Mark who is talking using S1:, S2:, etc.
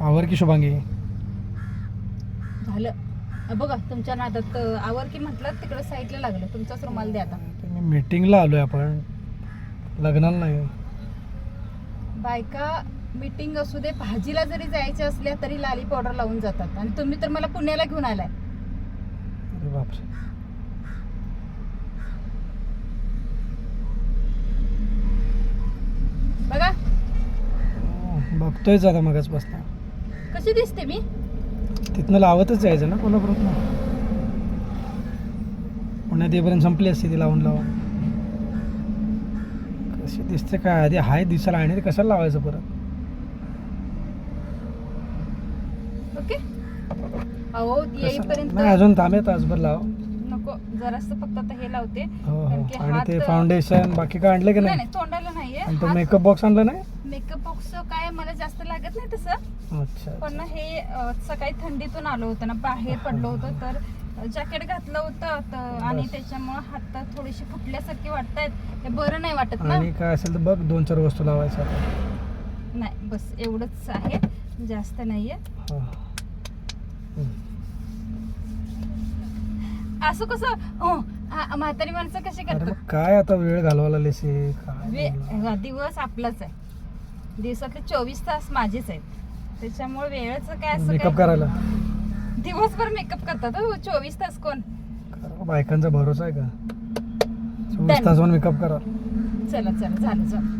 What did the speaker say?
S1: आवर की शुभांगी?
S2: झालं. बघा तुमच्या नादात आवर की म्हटलं तिकडं साईडला लागलं. तुमचाच रुमाल द्या आता.
S1: मी मीटिंगला आलोय आपण. लग्नाला नाही.
S2: बायका मीटिंग असू दे भाजीला जरी जायच्या असल्या तरी लाली पावडर लावून जातात. आणि तुम्ही तर मला पुण्याला घेऊन आलाय.
S1: अरे बापरे
S2: बघा.
S1: हो, बघतोयच आता मगच बसता
S2: कशी दिसते मी?
S1: तिथनं लावतच जायचं ना कोल्हापुरात पुण्यात येईपर्यंत संपली असते ती लावून लावून. कशी दिसते काय? आधी हाय दिसायला आणि ते कशाला लावायचं परत?
S2: ओके. अहो
S1: कशाला?
S2: येईपर्यंत
S1: नाही अजून थांबे तासभर लाव.
S2: नको जरासं फक्त आता हे लावते.
S1: हो हो. आणि ते फाउंडेशन बाकी काय आणलं की
S2: नाही तोंडाला नाहीये.
S1: मेकअप बॉक्स आणला नाही?
S2: मेकअप बॉक्स काय मला जास्त लागत नाही तसं.
S1: अच्छा
S2: पण हे सकाळी थंडीतून आलो होतं ना बाहेर पडलो होतं तर जॅकेट घातलं होतं तर आणि. त्याच्यामुळं हात थोडीशी फुटल्यासारखी वाटतायत. ते बरं नाही वाटत ना.
S1: आणि काय असेल तर बघ दोन चार वस्तू लावायच्या.
S2: नाही बस एवढंच आहे. जास्त नाहीये. असं कसं हो म्हातारी माणसं कशी करतात?
S1: काय आता वेळ घालवायला हे?
S2: दिवस आपलाच आहे. दिवसातले चोवीस तास माझेच आहेत. त्याच्यामुळे वेळच काय असं
S1: मेकअप
S2: काय
S1: करायला?
S2: दिवसभर मेकअप करतात हो चोवीस तास कोण?
S1: बायकांचा भरोसा आहे का? चोवीस. तास मेकअप करा.
S2: चला चला झालं झालं.